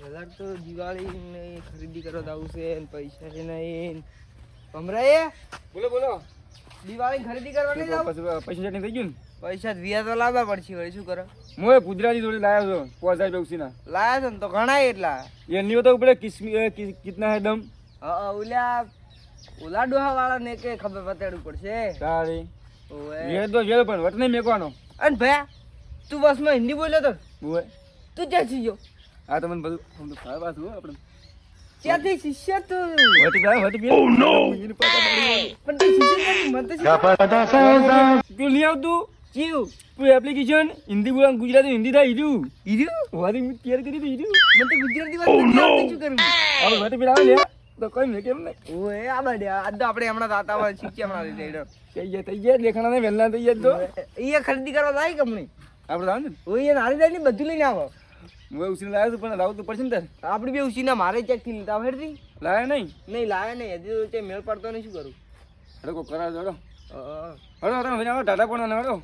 Colour તો દિવાળી ને ખરીદી જવું છે ને પૈસા છે નહીં ભમરાએ? બોલો બોલો. દિવાળી ખરીદી કરવા નહીં જાવ? પૈસા ચટણી થઈ ગયું પૈસા વ્યા તો લાવવા પડશે વળી શું કરો? હું ગુજરાતી જોડે લાવ્યો છો પાંચ હજાર ઉસીના લાયા છો ને તો ઘણા એટલા. એની તો ઉપર કિસ્મી કિતના હે દમ? હા ઓલા ઓલા ડોહા વાળા ને કે ખબર બતાડવું પડશે. સારી ઓએ એ તો જેલો પણ વટ નહીં મેકવાનો. અને ભયા તું બસમાં હિન્દી બોલ્યો તો? તું ક્યાંથી ગયો? આ તમને બધું આમ તો ખાવા છું આપણે ક્યાંથી શિષ્ય તું વટી પીવા વટી પીવા ઓ નો પણ તું શિષ્ય? મને તો. તું નહીં આવતું ચિયું? તું એપ્લિકેશન હિન્દી બોલા ગુજરાતી હિન્દી થાય હીરું હીરું? વારી મેં તૈયાર કરી હતી હીરું મને તો ગુજરાતી વાત શું કરું? આપણે વટી પીવા આવે ને તો કોઈ મેં કેમ નહીં ઓએ, આ બાજુ, આ તો આપણે હમણાં વાળા શીખ્યા હમણાં લીધે હેડો. કઈ જાય તઈ જાય લેખણા ને વહેલા તઈ જાય તો એ ખરીદી કરવા જાય કંપની આપણે આવ ને ઓય એ નારી ને બધું લઈને આવો હું ઉછીને લાવ્યો છું પણ લાવું તો પડશે ને તારે. આપડી બે ઉછીના મારે ચેકથી લીધા હેડતી. લાવ્યા નહીં? નહીં લાવે નહીં. હજી તો મેળ પડતો નહીં શું કરું? હડો કોઈ કરાવ હડો. હડો હડો હવે આવો ટાટા પણ હડો.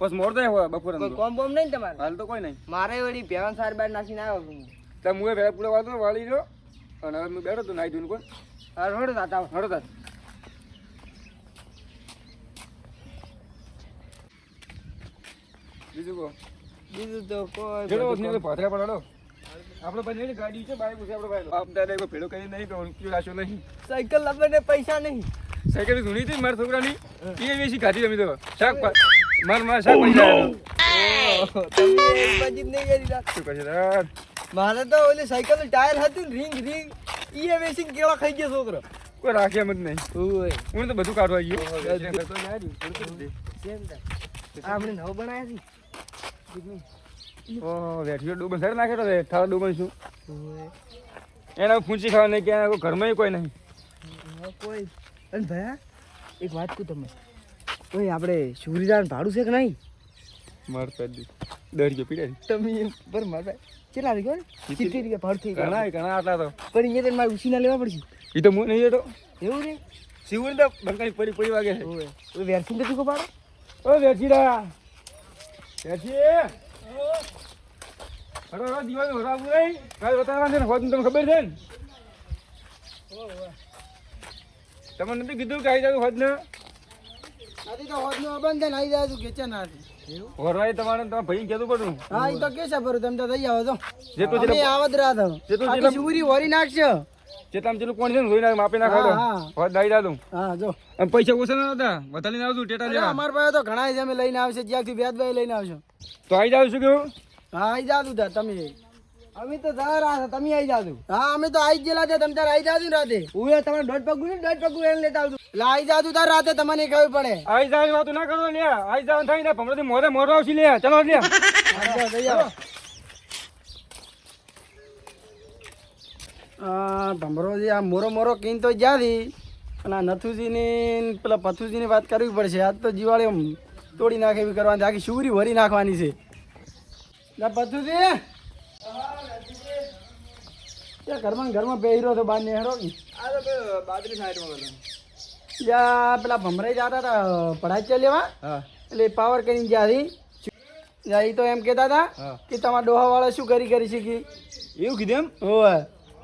બસ મોર થાય હોય બપોર કોઈ કોમ બોમ નહીં તમારે? હાલ તો કોઈ નહીં. મારે વળી ભેવાન સાર બાર નાખીને આવ્યો છું ત્યાં મુએ પહેલા પૂરા વાળતો વાળી રહ્યો. અને હવે હું બેઠો તો નાઈ ધોઈને કોણ? હા રોડ દાતા હડો તાર. બીજું કહો. બીજું તો કોઈ ચલો બધું ને ભાથરા પર હડો આપણે એની ગાડી છે બાઈક છે આપણે ભાઈ. આપ દાદા કોઈ ભેળો કરી નહીં તો રૂપિયો રાખ્યો નહીં. સાયકલ લાવવાને પૈસા નહીં. સાયકલ ધૂણી હતી મારા છોકરાની? એ વેસી ખાધી અમે તો. શાક માર માર શાક પૈસા તમે એક નહીં કરી રાખ શું કહે મારે તો ઓલી સાયકલ ટાયર હતું ને રીંગ રીંગ એ વેચીને કેળા ખાઈ ગયો છોકરો. કોઈ રાખ્યા મત નહીં. ઓય. હું તો બધું કાઢવા ગયો. આપણે નવ બનાયા ઓહ વેઠ્યો ડૂબન સર નાખે તો થાળા ડૂબન શું છે એના ફૂંચી ખાવા નહીં કે ઘરમાં કોઈ નહીં. કોઈ. અને ભયા એક વાત કહું તમે ઓય આપણે સુરીદાન ભાડું છે કે નહીં? માર ડર ગયો પીડે તમે પર મારા કેટલા લઈ ગયો સિત્તેર રૂપિયા ભાડું થઈ ઘણા ઘણા આટલા તો. પણ અહીંયા તને મારે ઉછીના લેવા પડશે. એ તો હું નહીં જતો એવું રે શિવન તો બંકાની પડી પડી વાગે છે. વેરસિંગ તો તું પાડો ઓ વેચીડા ખબર છે ને? તમને નથી કીધું કે આવી જાવ હોત ને? આથી તો બંધ ને આવી જાય તું કેચા ના હોરવાય તમારે તમારા ભાઈ કહેતું પડું. હા એ તો કે છે ભરું તમે તો થઈ આવો તો જે અમે જેટલું આવત રાત જેટલું આખી જેટલું સુરી વરી નાખશે. જેટલામાં જેટલું કોણ છે ને? જોઈ નાખ માપી નાખો હા, હા. દાઈ દાદું હા જો. અને પૈસા ઓછા ના હતા વધારે લઈને આવજો ટેટા લેવા અમારા પાસે તો ઘણા છે અમે લઈને આવશે જ્યાંથી વ્યાજભાઈ લઈને આવશો. તો આવી જાવ શું કેવું હા? આવી જાતું તા તમે. અમે તો જા રહ્યા હતા તમે આવી જાતું હા અમે તો આવી ગયેલા છે તમે તાર આવી જાતું રાતે? હું તમારે દોઢ પગ ને? દોઢ પગ એને લેતા આવજો. એટલે આવી જાતું તાર રાતે તમને ખબર પડે. આવી જાવ વાતો ના કરો લે આવી જાવ થાય ને હમણાંથી મોઢે મોઢો આવશે લે ચલો લે હા, જઈ આવો. આ ભમરોજી આ મોરો મોરો કીન તો જ્યાંથી અને આ નથુજીની પેલા પથુજીની વાત કરવી પડશે. આજ તો જીવાળી તોડી નાખે એવી કરવાની. આખી શુગરી ભરી નાખવાની છે. પથુજી. ત્યાં ઘરમાં ઘરમાં પહેરો તો બાર નેહરો બાદરી સાઈડમાં ત્યાં પેલા ભમરાઈ જતા હતા પઢાઈ ચાલ લેવા? હા. એટલે પાવર કરીને જ્યાંથી એ તો એમ કહેતા હતા કે તમારા ડોહાવાળા શું કરી કરી શીખી એવું કીધું એમ? ઓય.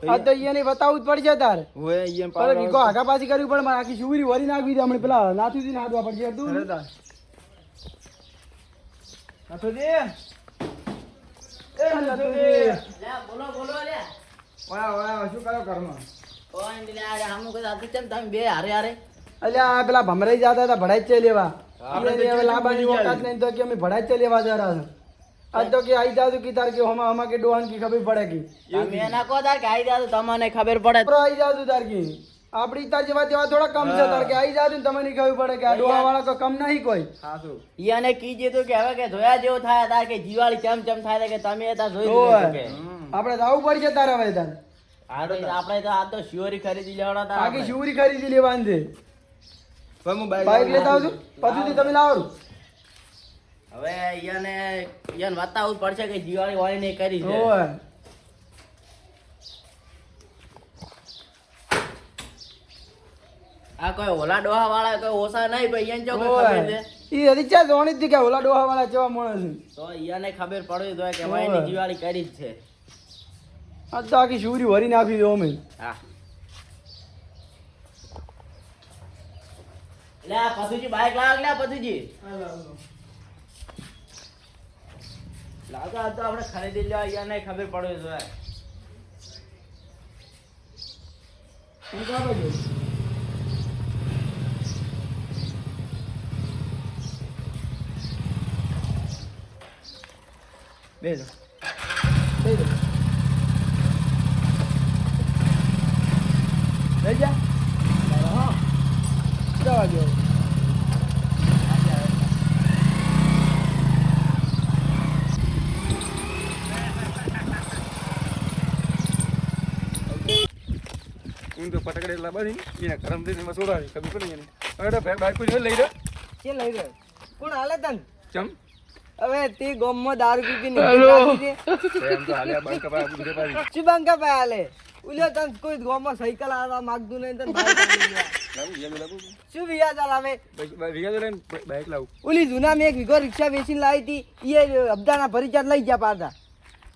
તો એને બતાવવું જ પડશે તાર. હોય એમ અરે વિકો આગા પાછી કર્યું મારે આખી વરી નાખી હમણાં પેલા નાથુજી ને હાથવા પડશે. તું નાથુજી. એ નાથુજી. બોલો બોલો લે. વાહ વાહ શું કરો ઘરમાં? કોઈ લે આ આમનું કોઈ આતું કેમ તમે બે હારે હારે. અલ્યા પેલા ભમરાઈ જતા હતા ભડાઈ ચે લેવા. આપણે લાંબા લાંબાની ઓકાત નહીં તો કે અમે ભડાઈ ચે લેવા જરા છે આજ તો કે આઈ જાતું કે તાર કે હમા હમા કે ડોહાન की ખબર પડે કે તમે એના કહો તાર કે આવી જાવ તમને ખબર પડે પ્રો આઈ જાતું તાર કે. આપડી તાર જેવા તેવા થોડા કમ છે તાર કે આઈ જાતું ને તમને ખબર પડે કે આ ડોહા વાળા તો કમ નહીં કોઈ. સાસુ ઈયાને કીજે તો કે હવે કે જોયા જેવું થાય તાર કે જીવાળી ચમ ચમ થાય કે તમે તાર જોઈ કે. આપણે જાવું આવું પડશે તાર હવે તાર. આપણે તો આ તો શિયોરી ખરીદી લેવાના આખી આપણે. ખરીદી લેવાની છે. બાઈક લેતા આવજો. પછી તમે લાવો. હવે યાને ઈયાને બતાવવું જ પડશે કે દિવાળી વાળી ને કરી છે. ઓય. આ કોઈ ઓલા ડોહા વાળા કોઈ ઓછા નહીં ભાઈ ઈયાને જો કોઈ ખબર છે? ઈ હજી જોણી જ હતી કે ઓલા ડોહા વાળા જેવા માણસ તો ઈયાને ખબર પડવી જોઈએ કે ભાઈ ની જીવાળી કરી જ છે. આ તો આખી શુરી ભરી નાખી દો અમે. હા. લે પથુજી બાઈક લાવ લે પથુજી લાગો આ તો આપણે ખરીદી લેવા અહીંયા નહીં ખબર પડે તો યાર. હું કાં બાજુ? બે જાઓ. બે જાઓ. લઈ જા હા જવા દો હું તો ફટાકડે લાવવાની એને ગરમ દઈને એમાં સોડાવી ખબર પડે એને. અરે ભાઈ બાઈક કોઈ લઈ રહ્યો કે લઈ રહ્યો કોણ હાલે તન? ચમ? હવે તે ગોમમાં દારૂ પી પી નીકળી એમ તો હાલે બંકા ભાઈ આપણું ભાઈ. ચી બંકા ભાઈ હાલે? ઉલ્યો તન કોઈ ગોમમાં સાયકલ આવા માગતું નહીં તન શું વિયા ચલાવે બાઈક લાવું. ઓલી જૂના મેં એક વિગો રિક્ષા વેચીને લાવી હતી એ અબદાના ભરી ચાર લઈ ગયા પાછા.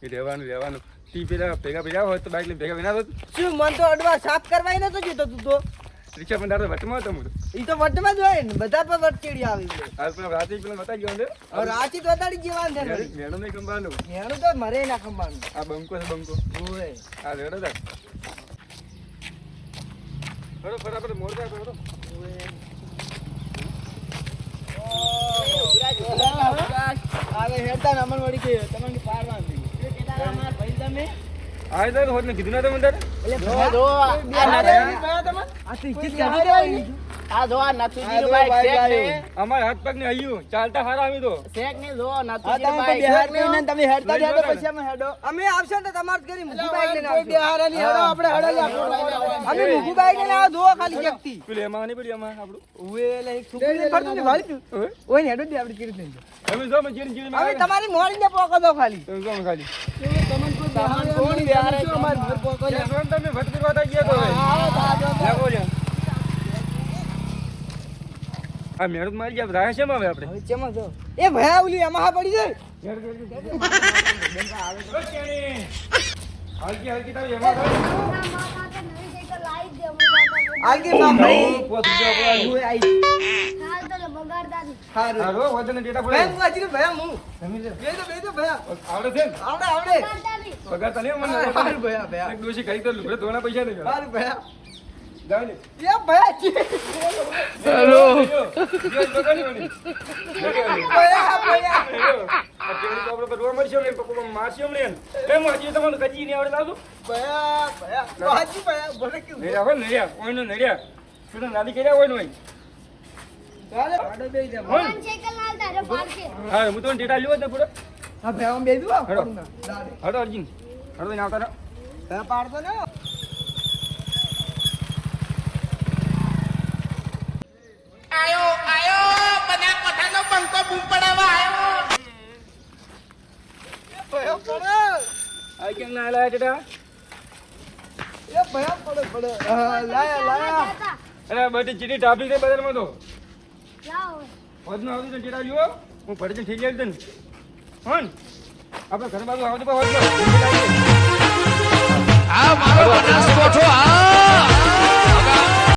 એ રહેવાનું રહેવાનું. તી પેલા ભેગા ભેગા હોય તો બાઈક લઈને ભેગા હોત શું મન તો અડવા સાફ કરવા નતો જતો તું તો. રિક્ષા પણ તારે વટમાં હતો હું તો. ઈ તો વટમાં જ હોય ને બધા પર વટકેડી આવી છે આજ પણ રાતે પેલા બતાવી ગયો ને રાચી તો વતાડી જેવા છે મેડમ નહીં કંપાનું એનું તો મરે ના ખંભાનું આ બંકો છે બંકો. ઓય. આ રેડો તા હડો ફટાફટ મોડ જા હડો હવે હેડતા નમન વળી ગયો તમને પાડવાનું અમારા ભાઈ તમે આ તો હોત ને કીધું ના તમે અંદર જો જો આ નથી- આ ટિકિટ કાઢી દેવાની. આ જો આ નથુજીનું બાઈક શેક ને? અમાર હાથ પગ ને હૈયું. ચાલતા હારા અમે તો. શેક ને જો આ બાઈક બિહાર ને તમે હેડતા હેડો પછી અમે હેડો. અમે આવશે ને તમાર ઘરે મૂકી બાઈક લઈને કોઈ બિહારની હેડો આપણે હેડો અમે મૂકી બાઈક લઈને આવો જો ખાલી વ્યક્તિ. પેલે એમાં નહીં પડી આમાં આપણું? ઉવે એટલે એક છોકરીને ફરતું ને વાળી ઓય. ને હેડો દે આપણે કીધું નહીં. અમે જો મે ચીરી ચીરી અમે તમારી મોડીને પોકો દો ખાલી. તમે કોણ ખાલી. તમે કોઈ બિહાર કોણ બિહાર અમારે ઘર પોકો. તમે ભટકી વાતા ગયા તો હવે. લાગો લ્યા. આ મેળું મારી ગયા રાહ છે હવે આપણે? ચેમાં જો? એ ભયા ઓલી એમાં હા પડી જાય. હલકી હલકી તારી એમાં. આગી માં ભાઈ પોત હારું. વજન ડેટા પડે. હજી ભયા હું. ભયા. આવડે છે આવડે આવડે. પગાર તને મને ભયા ભયા. એક ડોશી ખાઈ તો લુગડે પૈસા નહીં ભયા. ને. એ ભયા છે હેલો ભયા ભયા ને, ને, કર્યા હોય ને ને? હા, હું તો ડેટા લ્યો ને પૂરો. હા દઉં હેડો. દાડે હટો અર્જુન. હટો થઈને આવતા રહો. ભયા પાડતો ને ભયા પડે આ કેમ ના આલા ડેટા? એ ભયા પડે પડે લાયા લાયા અરે બધી ચીટી ટાપી છે બજારમાં તો. વધનો આવતી તો ડેટા લ્યો. હું ફરીથી ઠીક આવી તને. હો આપણે ઘર બાજુ આવતો પણ. આ મારો આ